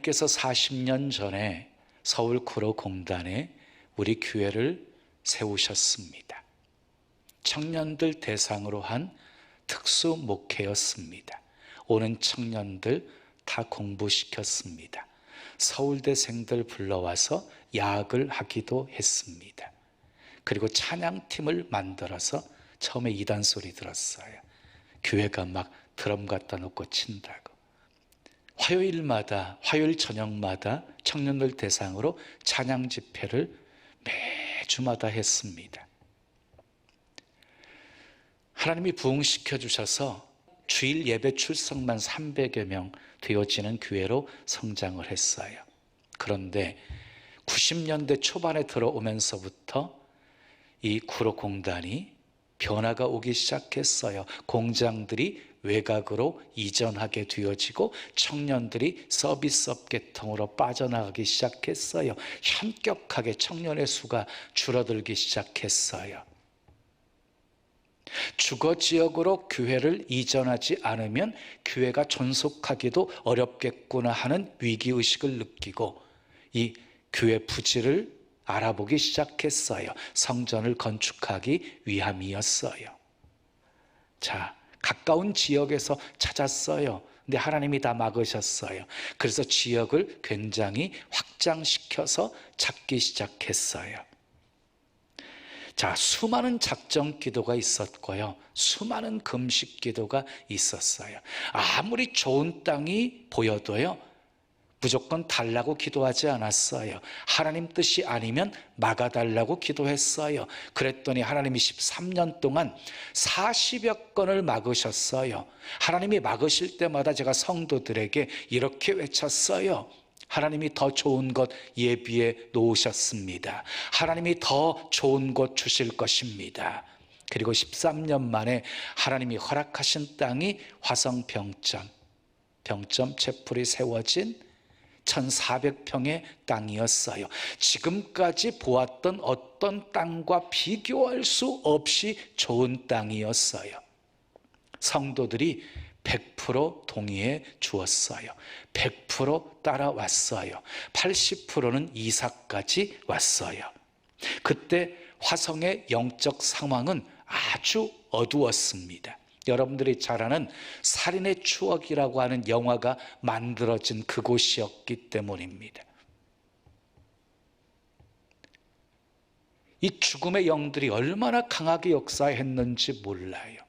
하나님께서 40년 전에 서울 구로 공단에 우리 교회를 세우셨습니다. 청년들 대상으로 한 특수 목회였습니다. 오는 청년들 다 공부시켰습니다. 서울대생들 불러와서 야학을 하기도 했습니다. 그리고 찬양팀을 만들어서 처음에 이단 소리 들었어요. 교회가 막 드럼 갖다 놓고 친다고. 화요일마다, 화요일 저녁마다 청년들 대상으로 찬양 집회를 매주마다 했습니다. 하나님이 부흥시켜 주셔서 주일 예배 출석만 300여 명 되어지는 교회로 성장을 했어요. 그런데 90년대 초반에 들어오면서부터 이 구로 공단이 변화가 오기 시작했어요. 공장들이 외곽으로 이전하게 되어지고 청년들이 서비스업 계통으로 빠져나가기 시작했어요. 현격하게 청년의 수가 줄어들기 시작했어요. 주거 지역으로 교회를 이전하지 않으면 교회가 존속하기도 어렵겠구나 하는 위기 의식을 느끼고 이 교회 부지를 알아보기 시작했어요. 성전을 건축하기 위함이었어요. 자, 가까운 지역에서 찾았어요. 근데 하나님이 다 막으셨어요. 그래서 지역을 굉장히 확장시켜서 찾기 시작했어요. 자, 수많은 작정 기도가 있었고요. 수많은 금식 기도가 있었어요. 아무리 좋은 땅이 보여도요. 무조건 달라고 기도하지 않았어요. 하나님 뜻이 아니면 막아달라고 기도했어요. 그랬더니 하나님이 13년 동안 40여 건을 막으셨어요. 하나님이 막으실 때마다 제가 성도들에게 이렇게 외쳤어요. 하나님이 더 좋은 것 예비해 놓으셨습니다. 하나님이 더 좋은 것 주실 것입니다. 그리고 13년 만에 하나님이 허락하신 땅이 화성 병점, 병점 채플이 세워진 1400평의 땅이었어요. 지금까지 보았던 어떤 땅과 비교할 수 없이 좋은 땅이었어요. 성도들이 100% 동의해 주었어요. 100% 따라왔어요. 80%는 이사까지 왔어요. 그때 화성의 영적 상황은 아주 어두웠습니다. 여러분들이 잘 아는 살인의 추억이라고 하는 영화가 만들어진 그곳이었기 때문입니다. 이 죽음의 영들이 얼마나 강하게 역사했는지 몰라요.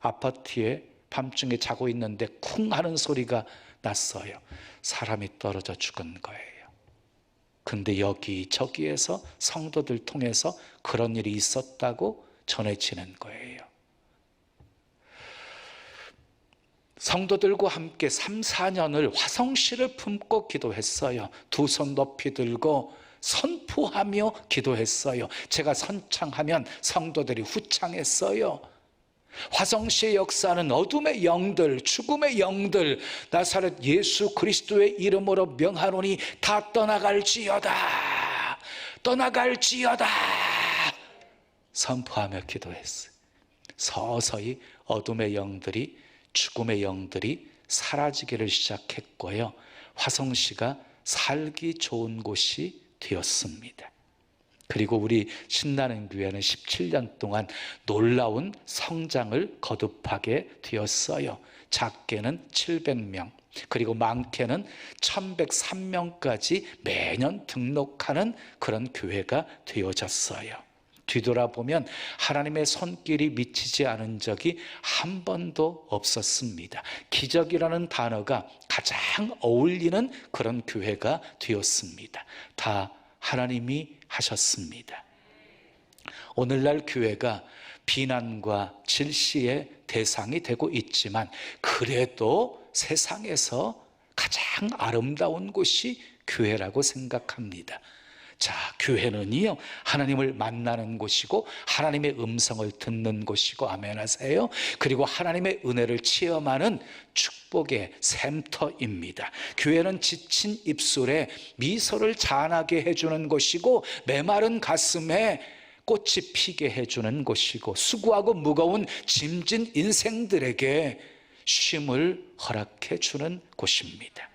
아파트에 밤중에 자고 있는데 쿵 하는 소리가 났어요. 사람이 떨어져 죽은 거예요. 근데 여기 저기에서 성도들 통해서 그런 일이 있었다고 전해지는 거예요. 성도들과 함께 3, 4년을 화성시를 품고 기도했어요. 두 손 높이 들고 선포하며 기도했어요. 제가 선창하면 성도들이 후창했어요. 화성시의 역사는 어둠의 영들, 죽음의 영들, 나사렛 예수 그리스도의 이름으로 명하노니 다 떠나갈지어다. 떠나갈지어다. 선포하며 기도했어요. 서서히 어둠의 영들이 죽음의 영들이 사라지기를 시작했고요. 화성시가 살기 좋은 곳이 되었습니다. 그리고 우리 신나는 교회는 17년 동안 놀라운 성장을 거듭하게 되었어요. 작게는 700명, 그리고 많게는 1103명까지 매년 등록하는 그런 교회가 되어졌어요. 뒤돌아보면 하나님의 손길이 미치지 않은 적이 한 번도 없었습니다. 기적이라는 단어가 가장 어울리는 그런 교회가 되었습니다. 다 하나님이 하셨습니다. 오늘날 교회가 비난과 질시의 대상이 되고 있지만 그래도 세상에서 가장 아름다운 곳이 교회라고 생각합니다. 자, 교회는요, 하나님을 만나는 곳이고, 하나님의 음성을 듣는 곳이고, 아멘 하세요. 그리고 하나님의 은혜를 체험하는 축복의 샘터입니다. 교회는 지친 입술에 미소를 잔하게 해주는 곳이고, 메마른 가슴에 꽃이 피게 해주는 곳이고, 수고하고 무거운 짐진 인생들에게 쉼을 허락해 주는 곳입니다.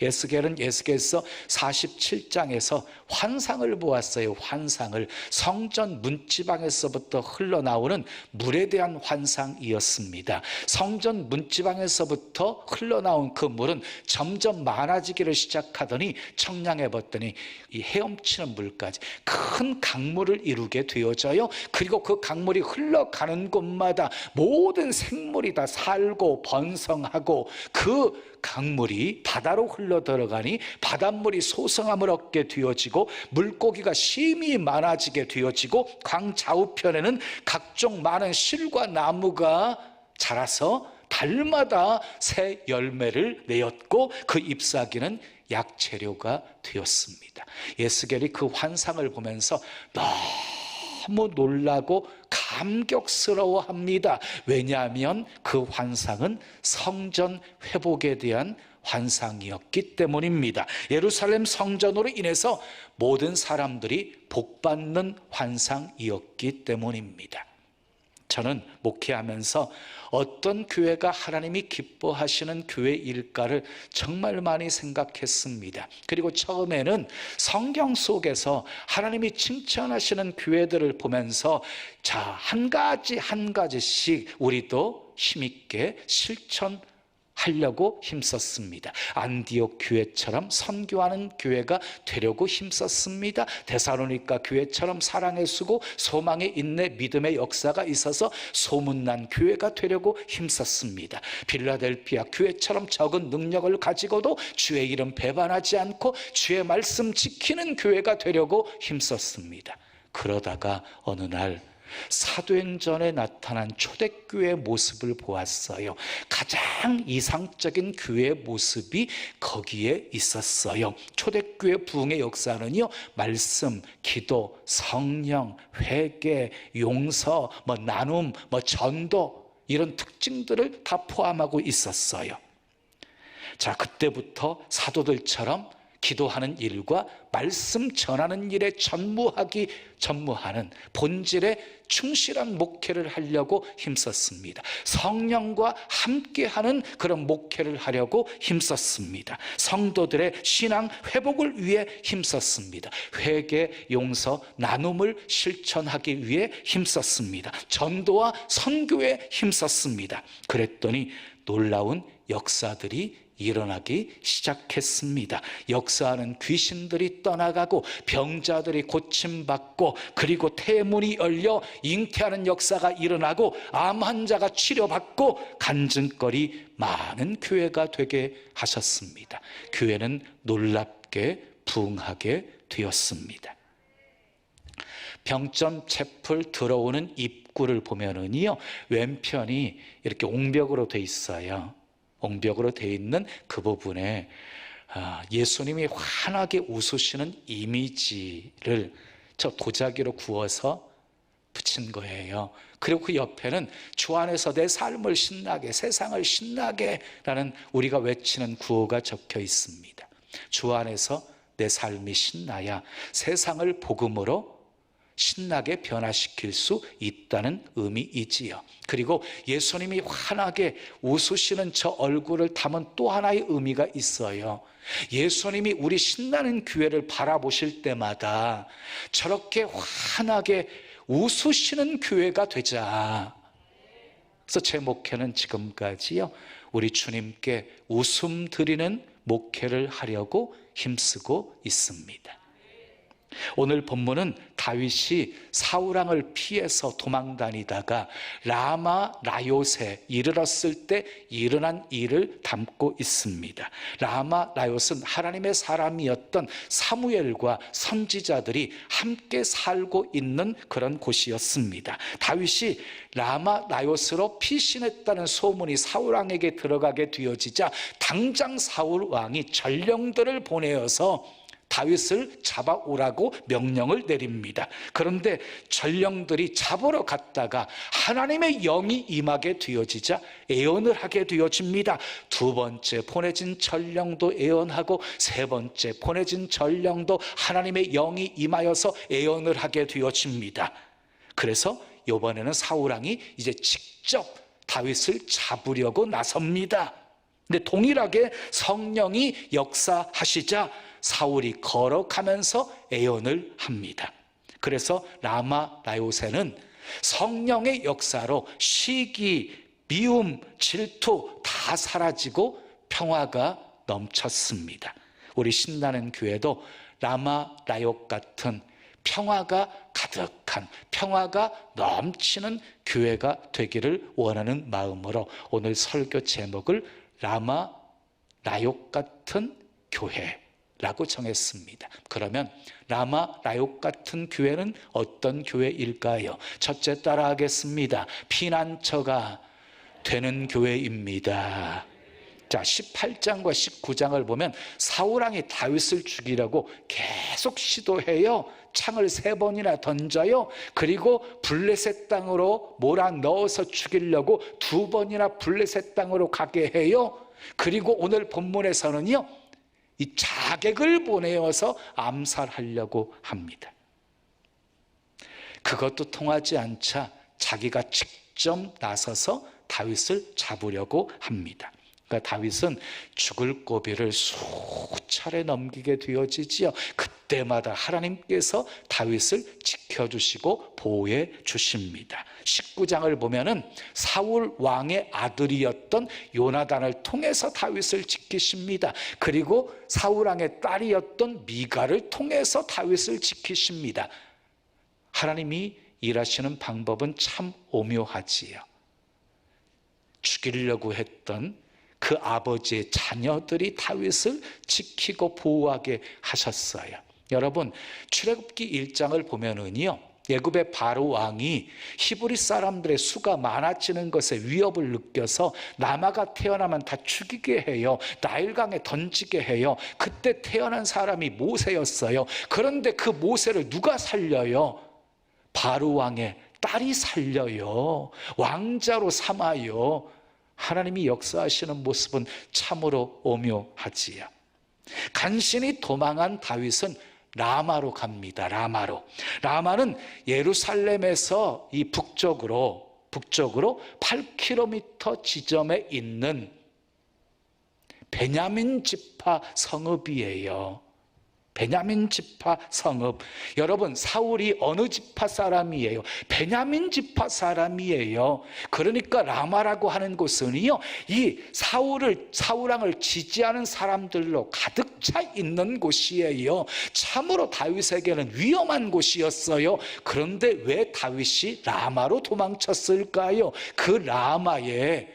예스겔은 예스겔서 47장에서 환상을 보았어요. 환상을 성전 문지방에서부터 흘러나오는 물에 대한 환상이었습니다. 성전 문지방에서부터 흘러나온 그 물은 점점 많아지기를 시작하더니 청량해 봤더니 이 헤엄치는 물까지 큰 강물을 이루게 되어져요. 그리고 그 강물이 흘러가는 곳마다 모든 생물이 다 살고 번성하고 그 강물이 바다로 흘러 들어가니 바닷물이 소성함을 얻게 되어지고 물고기가 심히 많아지게 되어지고 강 좌우편에는 각종 많은 실과 나무가 자라서 달마다 새 열매를 내었고 그 잎사귀는 약재료가 되었습니다. 예스겔이 그 환상을 보면서 너무 놀라고 감격스러워 합니다. 왜냐하면 그 환상은 성전 회복에 대한 환상이었기 때문입니다. 예루살렘 성전으로 인해서 모든 사람들이 복받는 환상이었기 때문입니다. 저는 목회하면서 어떤 교회가 하나님이 기뻐하시는 교회일까를 정말 많이 생각했습니다. 그리고 처음에는 성경 속에서 하나님이 칭찬하시는 교회들을 보면서 자, 한 가지 한 가지씩 우리도 힘있게 실천 하려고 힘썼습니다. 안디옥 교회처럼 선교하는 교회가 되려고 힘썼습니다. 데살로니가 교회처럼 사랑의 수고, 소망의 인내, 믿음의 역사가 있어서 소문난 교회가 되려고 힘썼습니다. 빌라델피아 교회처럼 적은 능력을 가지고도 주의 이름 배반하지 않고 주의 말씀 지키는 교회가 되려고 힘썼습니다. 그러다가 어느 날 사도행전에 나타난 초대교회 모습을 보았어요. 가장 이상적인 교회 모습이 거기에 있었어요. 초대교회 부흥의 역사는요, 말씀, 기도, 성령, 회개, 용서, 뭐 나눔, 뭐 전도 이런 특징들을 다 포함하고 있었어요. 자, 그때부터 사도들처럼 기도하는 일과 말씀 전하는 일에 전무하기 전무하는 본질에 충실한 목회를 하려고 힘썼습니다. 성령과 함께하는 그런 목회를 하려고 힘썼습니다. 성도들의 신앙 회복을 위해 힘썼습니다. 회개, 용서, 나눔을 실천하기 위해 힘썼습니다. 전도와 선교에 힘썼습니다. 그랬더니 놀라운 역사들이 일어나기 시작했습니다. 역사하는 귀신들이 떠나가고 병자들이 고침받고 그리고 태문이 열려 잉태하는 역사가 일어나고 암 환자가 치료받고 간증거리 많은 교회가 되게 하셨습니다. 교회는 놀랍게 부흥하게 되었습니다. 병점 채플 들어오는 입구를 보면은요 왼편이 이렇게 옹벽으로 돼 있어요. 옹벽으로 되어 있는 그 부분에 아, 예수님이 환하게 웃으시는 이미지를 저 도자기로 구워서 붙인 거예요. 그리고 그 옆에는 주 안에서 내 삶을 신나게, 세상을 신나게 라는 우리가 외치는 구호가 적혀 있습니다. 주 안에서 내 삶이 신나야 세상을 복음으로 신나게 변화시킬 수 있다는 의미이지요. 그리고 예수님이 환하게 웃으시는 저 얼굴을 담은 또 하나의 의미가 있어요. 예수님이 우리 신나는 교회를 바라보실 때마다 저렇게 환하게 웃으시는 교회가 되자. 그래서 제 목회는 지금까지요. 우리 주님께 웃음 드리는 목회를 하려고 힘쓰고 있습니다. 오늘 본문은 다윗이 사우랑을 피해서 도망다니다가 라마 라요세 이르렀을 때 일어난 일을 담고 있습니다. 라마 라요스는 하나님의 사람이었던 사무엘과 선지자들이 함께 살고 있는 그런 곳이었습니다. 다윗이 라마 라요스로 피신했다는 소문이 사울 왕에게 들어가게 되어지자 당장 사울 왕이 전령들을 보내어서 다윗을 잡아오라고 명령을 내립니다. 그런데 전령들이 잡으러 갔다가 하나님의 영이 임하게 되어지자 애언을 하게 되어집니다. 두 번째 보내진 전령도 애언하고 세 번째 보내진 전령도 하나님의 영이 임하여서 애언을 하게 되어집니다. 그래서 이번에는 사울왕이 이제 직접 다윗을 잡으려고 나섭니다. 근데 동일하게 성령이 역사하시자 사울이 걸어가면서 애연을 합니다. 그래서 라마 라요세는 성령의 역사로 시기, 미움, 질투 다 사라지고 평화가 넘쳤습니다. 우리 신나는 교회도 라마 라욕 같은 평화가 가득한 평화가 넘치는 교회가 되기를 원하는 마음으로 오늘 설교 제목을 라마 라욕 같은 교회 라고 정했습니다. 그러면 라마 라욕 같은 교회는 어떤 교회일까요? 첫째 따라하겠습니다. 피난처가 되는 교회입니다. 자, 18장과 19장을 보면 사울왕이 다윗을 죽이려고 계속 시도해요. 창을 세 번이나 던져요. 그리고 블레셋 땅으로 몰아 넣어서 죽이려고 두 번이나 블레셋 땅으로 가게 해요. 그리고 오늘 본문에서는요. 이 자객을 보내어서 암살하려고 합니다. 그것도 통하지 않자 자기가 직접 나서서 다윗을 잡으려고 합니다. 그러니까 다윗은 죽을 고비를 수차례 넘기게 되어지지요. 그때마다 하나님께서 다윗을 지켜주시고 보호해 주십니다. 19장을 보면은 사울 왕의 아들이었던 요나단을 통해서 다윗을 지키십니다. 그리고 사울 왕의 딸이었던 미가를 통해서 다윗을 지키십니다. 하나님이 일하시는 방법은 참 오묘하지요. 죽이려고 했던 그 아버지의 자녀들이 다윗을 지키고 보호하게 하셨어요. 여러분, 출애굽기 1장을 보면은요. 예굽의 바로 왕이 히브리 사람들의 수가 많아지는 것에 위협을 느껴서 남아가 태어나면 다 죽이게 해요. 나일강에 던지게 해요. 그때 태어난 사람이 모세였어요. 그런데 그 모세를 누가 살려요? 바로 왕의 딸이 살려요. 왕자로 삼아요. 하나님이 역사하시는 모습은 참으로 오묘하지요. 간신히 도망한 다윗은 라마로 갑니다. 라마로. 라마는 예루살렘에서 이 북쪽으로 북쪽으로 8km 지점에 있는 베냐민 지파 성읍이에요. 베냐민 지파 성읍. 여러분, 사울이 어느 지파 사람이에요? 베냐민 지파 사람이에요. 그러니까 라마라고 하는 곳은요, 이 사울을, 사울왕을 지지하는 사람들로 가득 차 있는 곳이에요. 참으로 다윗에게는 위험한 곳이었어요. 그런데 왜 다윗이 라마로 도망쳤을까요? 그 라마에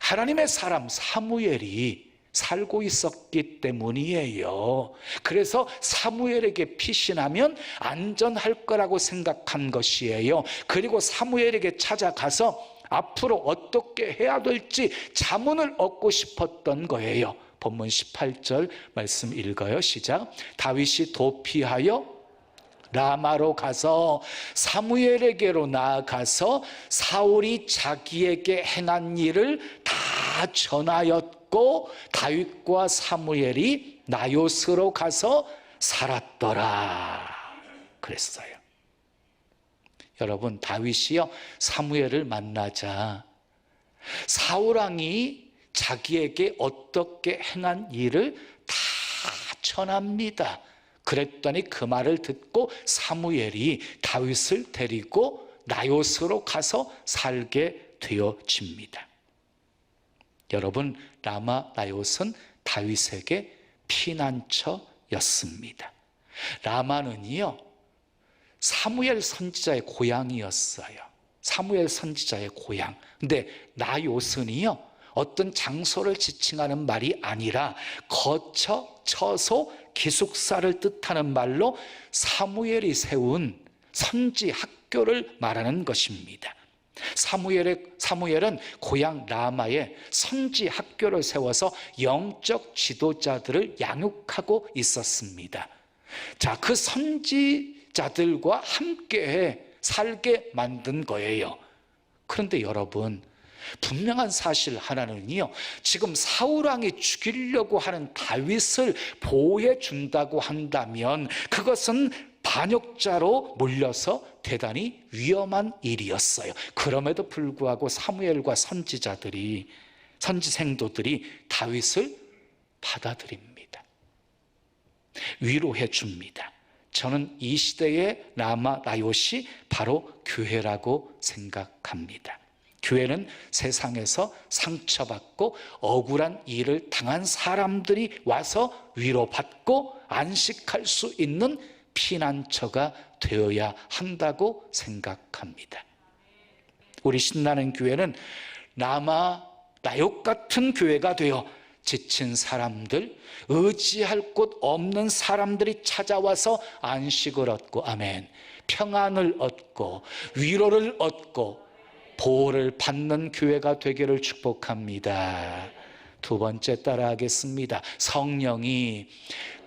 하나님의 사람 사무엘이 살고 있었기 때문이에요. 그래서 사무엘에게 피신하면 안전할 거라고 생각한 것이에요. 그리고 사무엘에게 찾아가서 앞으로 어떻게 해야 될지 자문을 얻고 싶었던 거예요. 본문 18절 말씀 읽어요. 시작. 다윗이 도피하여 라마로 가서 사무엘에게로 나아가서 사울이 자기에게 행한 일을 다 전하였고 다윗과 사무엘이 나요스로 가서 살았더라 그랬어요. 여러분 다윗이요 사무엘을 만나자 사울 왕이 자기에게 어떻게 행한 일을 다 전합니다. 그랬더니 그 말을 듣고 사무엘이 다윗을 데리고 나요스로 가서 살게 되어집니다. 여러분 라마 나요스는 다윗에게 피난처였습니다. 라마는요 사무엘 선지자의 고향이었어요. 사무엘 선지자의 고향. 근데 나요스는요 어떤 장소를 지칭하는 말이 아니라 거처, 처소, 기숙사를 뜻하는 말로 사무엘이 세운 선지 학교를 말하는 것입니다. 사무엘의, 사무엘은 고향 라마에 선지 학교를 세워서 영적 지도자들을 양육하고 있었습니다. 자, 그 선지자들과 함께 살게 만든 거예요. 그런데 여러분, 분명한 사실 하나는요. 지금 사울 왕이 죽이려고 하는 다윗을 보호해 준다고 한다면 그것은 반역자로 몰려서 대단히 위험한 일이었어요. 그럼에도 불구하고 사무엘과 선지자들이 선지 생도들이 다윗을 받아들입니다. 위로해 줍니다. 저는 이 시대의 라마 라요시 바로 교회라고 생각합니다. 교회는 세상에서 상처받고 억울한 일을 당한 사람들이 와서 위로받고 안식할 수 있는 피난처가 되어야 한다고 생각합니다. 우리 신나는 교회는 라마 나욕 같은 교회가 되어 지친 사람들, 의지할 곳 없는 사람들이 찾아와서 안식을 얻고, 아멘. 평안을 얻고, 위로를 얻고, 보호를 받는 교회가 되기를 축복합니다. 두 번째 따라하겠습니다. 성령이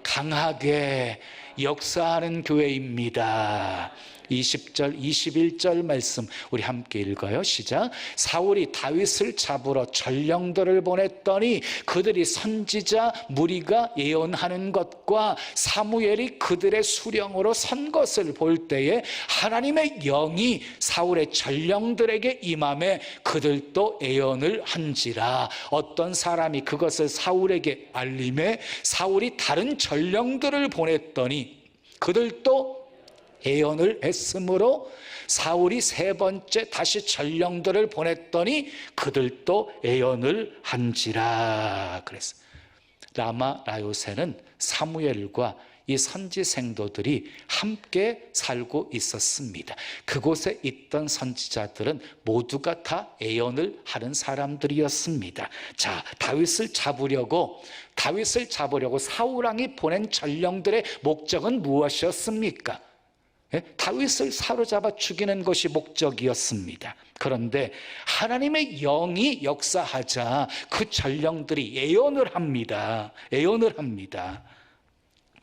강하게 역사하는 교회입니다. 20절, 21절 말씀 우리 함께 읽어요. 시작. 사울이 다윗을 잡으러 전령들을 보냈더니 그들이 선지자 무리가 예언하는 것과 사무엘이 그들의 수령으로 선 것을 볼 때에 하나님의 영이 사울의 전령들에게 임함에 그들도 예언을 한지라 어떤 사람이 그것을 사울에게 알림해 사울이 다른 전령들을 보냈더니 그들도 예언을 했으므로 사울이 세 번째 다시 전령들을 보냈더니 그들도 예언을 한지라 그랬어요. 라마 라요세는 사무엘과 이 선지 생도들이 함께 살고 있었습니다. 그곳에 있던 선지자들은 모두가 다 예언을 하는 사람들이었습니다. 자, 다윗을 잡으려고 다윗을 잡으려고 사울 왕이 보낸 전령들의 목적은 무엇이었습니까? 예? 다윗을 사로잡아 죽이는 것이 목적이었습니다. 그런데 하나님의 영이 역사하자 그 전령들이 예언을 합니다. 예언을 합니다.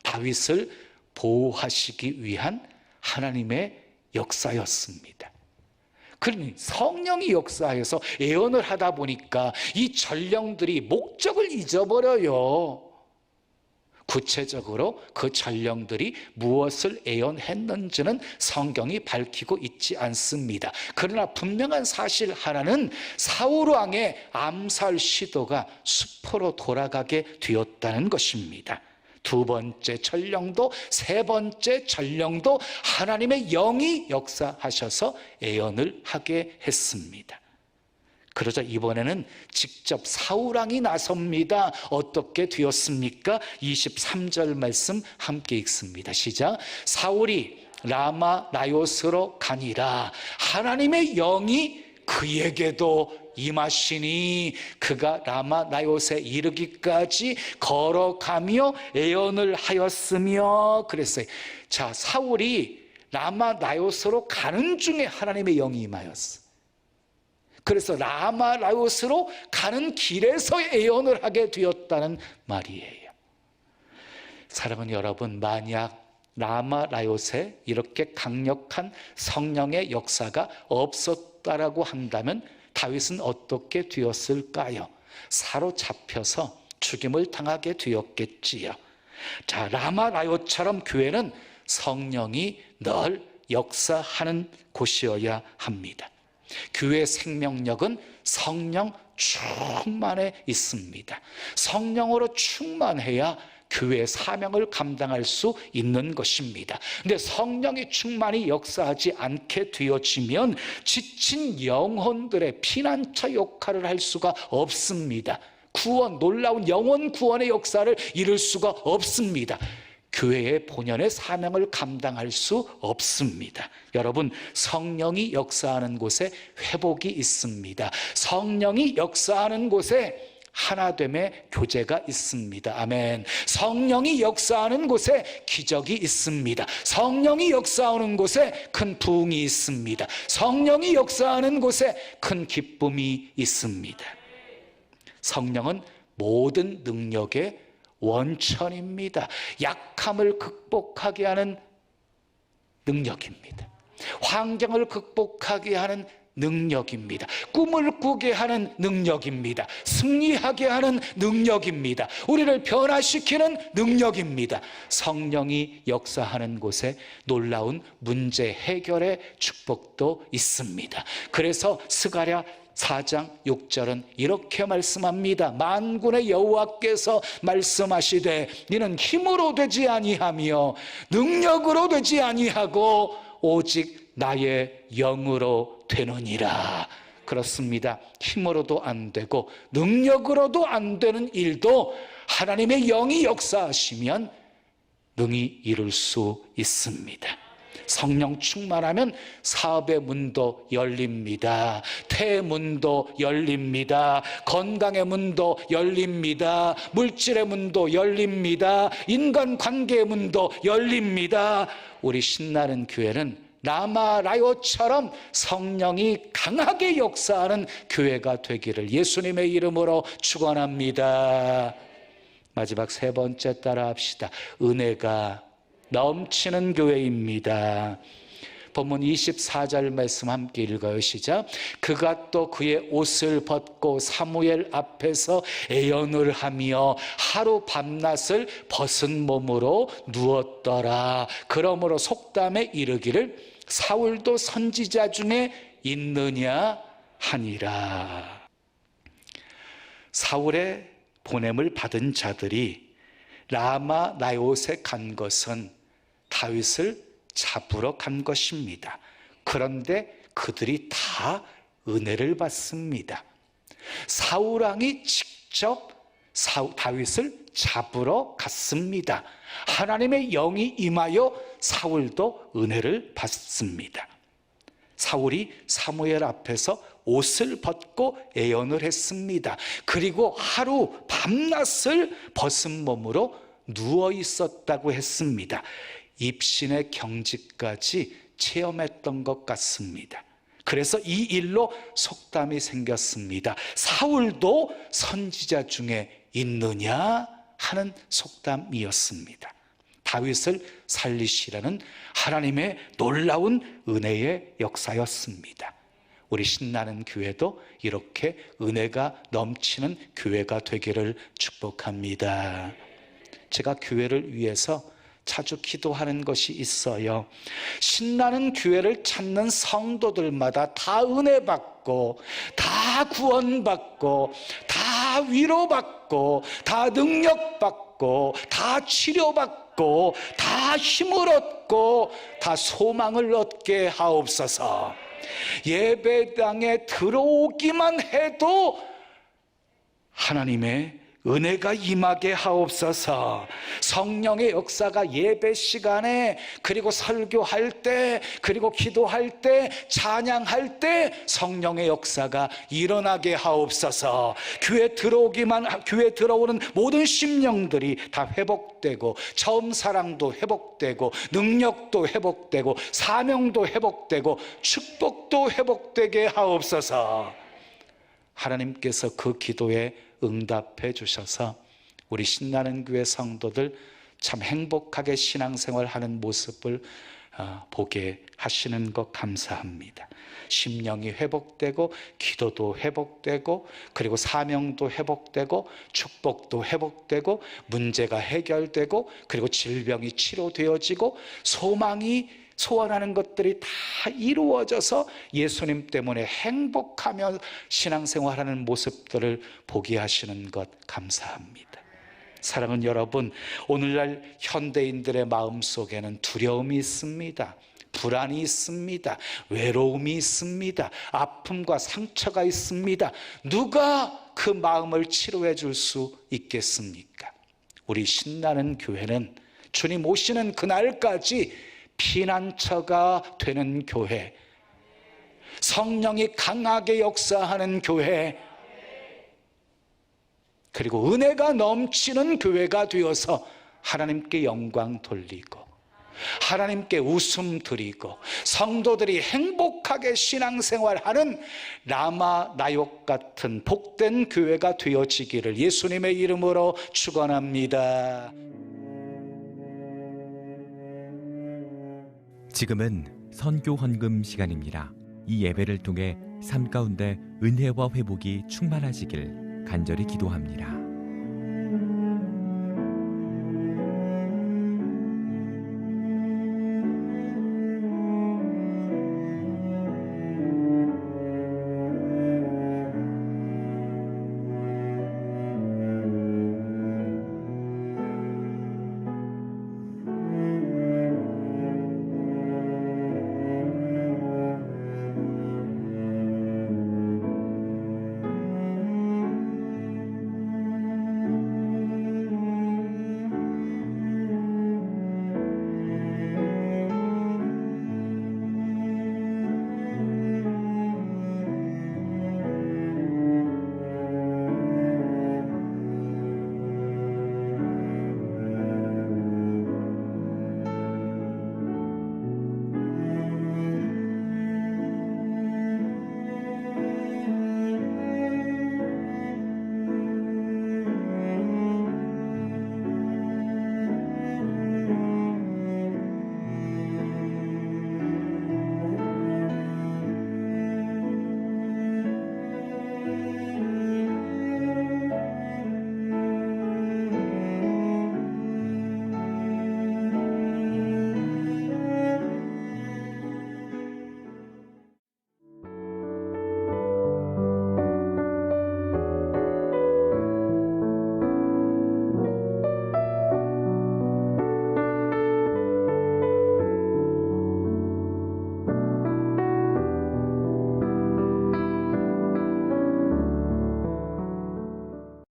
다윗을 보호하시기 위한 하나님의 역사였습니다. 그러니 성령이 역사해서 예언을 하다 보니까 이 전령들이 목적을 잊어버려요. 구체적으로 그 전령들이 무엇을 예언했는지는 성경이 밝히고 있지 않습니다. 그러나 분명한 사실 하나는 사울 왕의 암살 시도가 수포로 돌아가게 되었다는 것입니다. 두 번째 전령도 세 번째 전령도 하나님의 영이 역사하셔서 예언을 하게 했습니다. 그러자 이번에는 직접 사울왕이 나섭니다. 어떻게 되었습니까? 23절 말씀 함께 읽습니다. 시작. 사울이 라마 나요스로 가니라. 하나님의 영이 그에게도 임하시니 그가 라마 나요스에 이르기까지 걸어가며 예언을 하였으며 그랬어요. 자, 사울이 라마 나요스로 가는 중에 하나님의 영이 임하였어. 그래서 라마 라요스로 가는 길에서 예언을 하게 되었다는 말이에요. 사랑하는 여러분, 만약 라마 라요스에 이렇게 강력한 성령의 역사가 없었다라고 한다면 다윗은 어떻게 되었을까요? 사로잡혀서 죽임을 당하게 되었겠지요. 자, 라마 라요처럼 교회는 성령이 늘 역사하는 곳이어야 합니다. 교회 생명력은 성령 충만에 있습니다. 성령으로 충만해야 교회 사명을 감당할 수 있는 것입니다. 근데 성령의 충만이 역사하지 않게 되어지면 지친 영혼들의 피난처 역할을 할 수가 없습니다. 구원, 놀라운 영혼 구원의 역사를 이룰 수가 없습니다. 교회의 본연의 사명을 감당할 수 없습니다. 여러분, 성령이 역사하는 곳에 회복이 있습니다. 성령이 역사하는 곳에 하나됨의 교제가 있습니다. 아멘. 성령이 역사하는 곳에 기적이 있습니다. 성령이 역사하는 곳에 큰 부흥이 있습니다. 성령이 역사하는 곳에 큰 기쁨이 있습니다. 성령은 모든 능력의 원천입니다. 약함을 극복하게 하는 능력입니다. 환경을 극복하게 하는 능력입니다. 꿈을 꾸게 하는 능력입니다. 승리하게 하는 능력입니다. 우리를 변화시키는 능력입니다. 성령이 역사하는 곳에 놀라운 문제 해결의 축복도 있습니다. 그래서 스가랴 4장 6절은 이렇게 말씀합니다. 만군의 여호와께서 말씀하시되 이는 힘으로 되지 아니하며 능력으로 되지 아니하고 오직 나의 영으로 되느니라. 그렇습니다. 힘으로도 안 되고 능력으로도 안 되는 일도 하나님의 영이 역사하시면 능히 이룰 수 있습니다. 성령 충만하면 사업의 문도 열립니다. 태문도 열립니다. 건강의 문도 열립니다. 물질의 문도 열립니다. 인간 관계의 문도 열립니다. 우리 신나는 교회는 라마라요처럼 성령이 강하게 역사하는 교회가 되기를 예수님의 이름으로 축원합니다. 마지막 세 번째 따라 합시다. 은혜가 넘치는 교회입니다. 본문 24절 말씀 함께 읽어요. 시작. 그가 또 그의 옷을 벗고 사무엘 앞에서 애연을 하며 하루 밤낮을 벗은 몸으로 누웠더라. 그러므로 속담에 이르기를 사울도 선지자 중에 있느냐 하니라. 사울의 보냄을 받은 자들이 라마 나요세 간 것은 다윗을 잡으러 간 것입니다. 그런데 그들이 다 은혜를 받습니다. 사울왕이 직접 다윗을 잡으러 갔습니다. 하나님의 영이 임하여 사울도 은혜를 받습니다. 사울이 사무엘 앞에서 옷을 벗고 애연을 했습니다. 그리고 하루 밤낮을 벗은 몸으로 누워 있었다고 했습니다. 입신의 경지까지 체험했던 것 같습니다. 그래서 이 일로 속담이 생겼습니다. 사울도 선지자 중에 있느냐 하는 속담이었습니다. 다윗을 살리시라는 하나님의 놀라운 은혜의 역사였습니다. 우리 신나는 교회도 이렇게 은혜가 넘치는 교회가 되기를 축복합니다. 제가 교회를 위해서 자주 기도하는 것이 있어요. 신나는 교회를 찾는 성도들마다 다 은혜 받고, 다 구원받고, 다 위로받고, 다 능력받고, 다 치료받고, 다 힘을 얻고, 다 소망을 얻게 하옵소서. 예배당에 들어오기만 해도 하나님의 은혜가 임하게 하옵소서. 성령의 역사가 예배 시간에 그리고 설교할 때 그리고 기도할 때 찬양할 때 성령의 역사가 일어나게 하옵소서. 교회 들어오기만 교회 들어오는 모든 심령들이 다 회복되고 처음 사랑도 회복되고 능력도 회복되고 사명도 회복되고 축복도 회복되게 하옵소서. 하나님께서 그 기도에 응답해 주셔서 우리 신나는 교회 성도들 참 행복하게 신앙생활 하는 모습을 어, 보게 하시는 것 감사합니다. 심령이 회복되고 기도도 회복되고 그리고 사명도 회복되고 축복도 회복되고 문제가 해결되고 그리고 질병이 치료되어지고 소망이 소원하는 것들이 다 이루어져서 예수님 때문에 행복하며 신앙생활하는 모습들을 보게 하시는 것 감사합니다. 사랑하는 여러분, 오늘날 현대인들의 마음 속에는 두려움이 있습니다. 불안이 있습니다. 외로움이 있습니다. 아픔과 상처가 있습니다. 누가 그 마음을 치료해 줄 수 있겠습니까? 우리 신나는 교회는 주님 오시는 그날까지 피난처가 되는 교회, 성령이 강하게 역사하는 교회, 그리고 은혜가 넘치는 교회가 되어서 하나님께 영광 돌리고 하나님께 웃음 드리고 성도들이 행복하게 신앙생활하는 라마 나욕 같은 복된 교회가 되어지기를 예수님의 이름으로 축원합니다. 지금은 선교 헌금 시간입니다. 이 예배를 통해 삶 가운데 은혜와 회복이 충만하시길 간절히 기도합니다.